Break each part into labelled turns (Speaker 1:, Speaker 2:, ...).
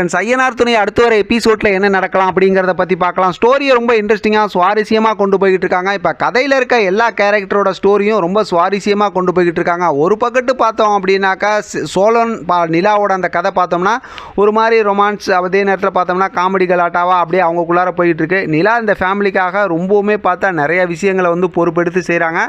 Speaker 1: Friends, Ayyanar துணை அடுத்த வர எபிசோடில் என்ன நடக்கலாம் அப்படிங்கிறத பற்றி பார்க்கலாம். ஸ்டோரியை ரொம்ப இன்ட்ரெஸ்டிங்காக சுவாரஸ்யமாக கொண்டு போய்கிட்டு இருக்காங்க. இப்போ கதையில் இருக்க எல்லா கேரக்டரோட ஸ்டோரியும் ரொம்ப சுவாரஸ்யமாக கொண்டு போய்கிட்டு இருக்காங்க. ஒரு பக்கத்து பார்த்தோம் அப்படின்னாக்கா சோழன் பா நிலாவோட அந்த கதை பார்த்தோம்னா ஒரு மாதிரி ரொமான்ஸ் அதே நேரத்தில் பார்த்தோம்னா காமெடி கலாட்டாவா அப்படியே அவங்களுக்குள்ளார போயிட்டு இருக்கு. நிலா இந்த ஃபேமிலிக்காக ரொம்பவுமே பார்த்தா நிறைய விஷயங்களை வந்து பொறுப்பெடுத்து செய்கிறாங்க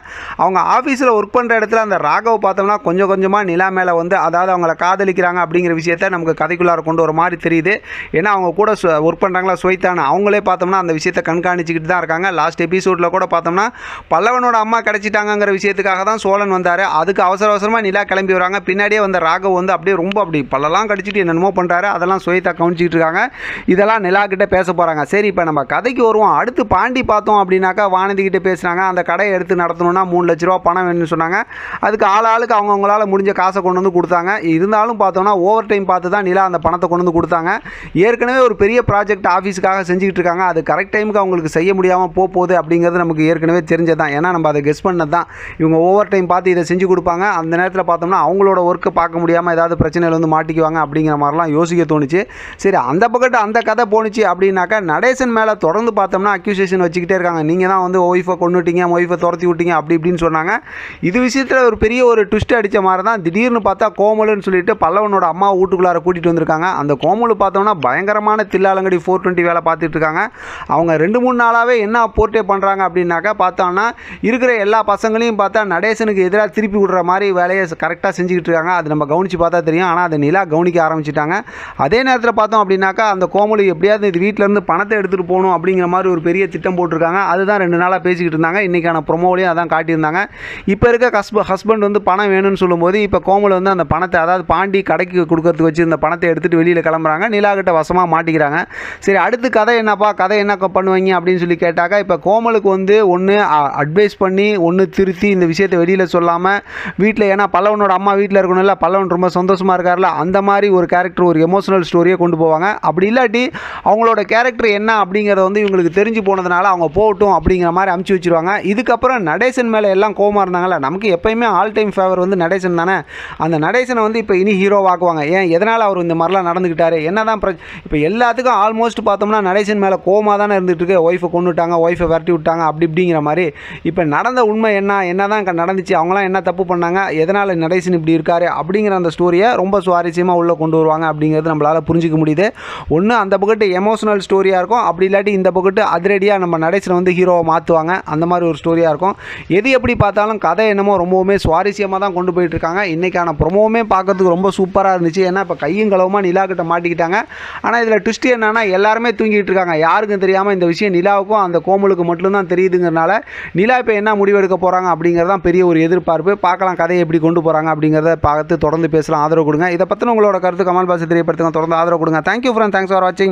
Speaker 1: அவங்க ஆஃபீஸில் ஒர்க் பண்ணுற இடத்துல அந்த ராகவ் பார்த்தோம்னா கொஞ்சம் கொஞ்சமாக நிலா மேலே வந்து அதாவது அவங்கள காதலிக்கிறாங்க அப்படிங்கிற விஷயத்த நமக்கு கதைக்குள்ளார கொண்டு ஒரு மாதிரி தெரியுது. ஏன்னா அவங்க கூட ஒர்க் பண்ணுறாங்களா ஸ்வைத்தான அவங்களே பார்த்தோம்னா அந்த விஷயத்தை கண்காணிச்சிக்கிட்டு தான் இருக்காங்க. லாஸ்ட் எபிசோடில் கூட பார்த்தோம்னா பல்லவனோட அம்மா கிடச்சிட்டாங்கிற விஷயத்துக்காக தான் சோழன் வந்தார். அதுக்கு அவசர அவசரமாக நிலா கிளம்பி வராங்க. பின்னாடியே வந்த ராகவ் வந்து அப்படியே ரொம்ப அப்படி பல்லெல்லாம் கடிச்சிட்டு என்னென்னமோ பண்ணுறாரு அதெல்லாம் ஸ்வைத்தா கவனிச்சிக்கிட்டு இருக்காங்க. இதெல்லாம் நிலா கிட்ட பேச போகிறாங்க சரி இப்போ நம்ம கதைக்கு வருவோம். அடுத்து பாண்டி பார்த்தோம் அப்படின்னாக்கா வானதி கிட்ட பேசுனாங்க அந்த கடையை எடுத்து நடத்தணும்னா மூணு லட்ச ரூபா பணம் வேணும்னு சொன்னாங்க. அதுக்கு ஆள் ஆளுக்கு அவங்கவுங்களால் முடிஞ்ச காசை கொண்டு வந்து கொடுத்தாங்க. இருந்தாலும் பார்த்தோம்னா ஓவர் டைம் பார்த்து தான் நிலா அந்த பணத்தை கொண்டு வந்து கொடுத்தாங்க. ஏற்கனவே ஒரு பெரிய ப்ராஜெக்ட் ஆஃபீஸுக்காக செஞ்சுக்கிட்டு இருக்காங்க. அது கரெக்ட் டைமுக்கு அவங்களுக்கு செய்ய முடியாமல் போக போகுது அப்படிங்கிறது நமக்கு ஏற்கனவே தெரிஞ்சது தான் ஏன்னா நம்ம அதை கெஸ் பண்ணது தான் இவங்க ஓவர் டைம் பார்த்து இதை செஞ்சு கொடுப்பாங்க. அந்த நேரத்தில் பார்த்தோம்னா அவங்களோட ஒர்க்கை பார்க்க முடியாமல் ஏதாவது பிரச்சனையில் வந்து மாட்டிக்குவாங்க அப்படிங்கிற மாதிரிலாம் யோசிக்க தோணுச்சு. சரி அந்த பக்கத்து அந்த கதை போணுச்சு அப்படின்னாக்கா நடேசன் மேலே தொடர்ந்து பார்த்தோம்னா அக்யூசேஷன் வச்சுக்கிட்டே இருக்காங்க. நீங்கள் தான் வந்து ஒய்ஃபை கொண்டுட்டீங்க ஒய்ஃபை துரத்தி விட்டீங்க அப்படி இப்படின்னு சொன்னாங்க. இது விஷயத்தில் ஒரு பெரிய ஒரு ட்விஸ்ட் அடித்த மாதிரி தான் திடீர்னு பார்த்தா கோமலுன்னு சொல்லிட்டு பல்லவனோட அம்மா வீட்டுக்குள்ளார கூட்டிகிட்டு வந்திருக்காங்க. அந்த கோமல் பார்த்தோம்னா பயங்கரமான தில்லாலங்கடி ஃபோர் டுவெண்ட்டி வேலை பார்த்துட்டு இருக்காங்க. அவங்க ரெண்டு மூணு நாளாகவே என்ன போர்ட்டே பண்ணுறாங்க அப்படின்னாக்கா பார்த்தோம்னா இருக்கிற எல்லா பசங்களையும் பார்த்தா நடேசனுக்கு எதிராக திருப்பி விடுற மாதிரி வேலையை கரெக்டாக செஞ்சுக்கிட்டு இருக்காங்க. அது நம்ம கவனித்து பார்த்தா தெரியும். ஆனால் அதை நிலா கவனிக்க ஆரம்பிச்சிட்டாங்க. அதே நேரத்தில் பார்த்தோம் அப்படின்னாக்கா அந்த கோமலி எப்படியாவது இது வீட்டிலேருந்து பணத்தை எடுத்துகிட்டு போகணும் அப்படிங்கிற மாதிரி ஒரு பெரிய திட்டம் போட்டிருக்காங்க. அதுதான் ரெண்டு நாளாக பேசிக்கிட்டு இருந்தாங்க. இன்றைக்கான ப்ரொமோலையும் அதான் காட்டியிருந்தாங்க. இப்போ இருக்க ஹஸ்ப ஹஸ்பண்ட் வந்து பணம் வேணும்னு சொல்லும்போது இப்போ கோமல் வந்து அந்த பணத்தை அதாவது பாண்டி கடைக்கு கொடுக்கறதுக்கு வச்சு இந்த பணத்தை எடுத்துகிட்டு வெளியில் கிளம்புறாங்க. நிலா கிட்ட வசமாக மாட்டிக்கிறாங்க. சரி அடுத்து கதை என்னப்பா? கதை என்ன பண்ணுவீங்க? அப்படின்னு சொல்லி கேட்டாக்கா இப்போ கோமலுக்கு வந்து ஒன்று அட்வைஸ் பண்ணி ஒன்று திருத்தி இந்த விஷயத்தை வெளியில் சொல்லாமல் வீட்டில் ஏன்னா பல்லவனோட அம்மா வீட்டில் இருக்கணும்ல பல்லவன் ரொம்ப சந்தோஷமாக இருக்கார்ல அந்த மாதிரி ஒரு கேரக்டர் ஒரு எமோஷனல் ஸ்டோரியை கொண்டு போவாங்க. அப்படி இல்லாட்டி அவங்களோட கேரக்டர் என்ன அப்படிங்கிறத வந்து இவங்களுக்கு தெரிஞ்சு போனதுனால அவங்க போகட்டும் அப்படிங்கிற மாதிரி அமுச்சு வச்சிருவாங்க. இதுக்கப்புறம் நடேசன் மேலே எல்லாம் கோவமாக இருந்தாங்கல்ல நமக்கு எப்பயுமே ஆல் டைம் ஃபேவர் வந்து நடேசன் தானே? அந்த நடேசனை வந்து இப்போ இனி ஹீரோவாக்குவாங்க ஏன்? எதனால் அவர் இந்த மாதிரிலாம் நடந்துக்கிட்டாரு என்ன தான் இப்போ எல்லாத்துக்கும் ஆல்மோஸ்ட் பார்த்தோம்னா நடேசன் மேலே கோமா தானே இருந்துகிட்டு இருக்கு ஒய்ஃபை கொண்டுட்டாங்க ஒய்ஃபை விரட்டி விட்டாங்க அப்படி இப்படிங்கிற மாதிரி. இப்போ நடந்த உண்மை என்ன என்ன தான் நடந்துச்சு அவங்களாம் என்ன தப்பு பண்ணாங்க எதனால் நடேசன் இப்படி இருக்காரு அப்படிங்கிற அந்த ஸ்டோரியை ரொம்ப சுவாரஸ்யமாக உள்ளே கொண்டு வருவாங்க அப்படிங்கிறது நம்மளால் புரிஞ்சிக்க முடியுது. ஒன்று அந்த பக்கத்து எமோஷனல் ஸ்டோரியாக இருக்கும். அப்படி இல்லாட்டி இந்த பக்கத்து அதிரடியாக நம்ம நடேசனை வந்து ஹீரோவை மாற்றுவாங்க அந்த மாதிரி ஒரு ஸ்டோரியாக இருக்கும். எது எப்படி பார்த்தாலும் கதை என்னமோ ரொம்பவுமே சுவாரஸ்யமாக தான் கொண்டு போயிட்டு இருக்காங்க. இன்றைக்கான ப்ரொமோவுமே பார்க்கறதுக்கு ரொம்ப சூப்பராக இருந்துச்சு. ஏன்னா இப்போ கையும் கலவமாக நிலா கிட்ட மாட்டிக்கிட்டாங்க ஆனால் இதில் ட்விஸ்ட் என்னன்னா எல்லாருமே தூங்கிட்டு இருக்காங்க. யாருக்கும் தெரியாமல் இந்த விஷயம் நிலாவுக்கும் அந்த கோமலுக்கு மட்டும்தான் தெரியுதுங்கிறனால நிலா இப்போ என்ன முடிவெடுக்க போகிறாங்க அப்படிங்கிறது தான் பெரிய ஒரு எதிர்பார்ப்பு. பார்க்கலாம் கதையை எப்படி கொண்டு போகிறாங்க அப்படிங்கிறத பார்த்து தொடர்ந்து பேசலாம். ஆதரவு கொடுங்க. இதை பற்றின உங்களோட கருத்து கமல் பாசி தெரியப்படுத்துங்க. தொடர்ந்து ஆதரவு கொடுங்க. தேங்க்யூ ஃப்ரெண்ட் தேங்க்ஸ் ஃபார் வாட்சிங்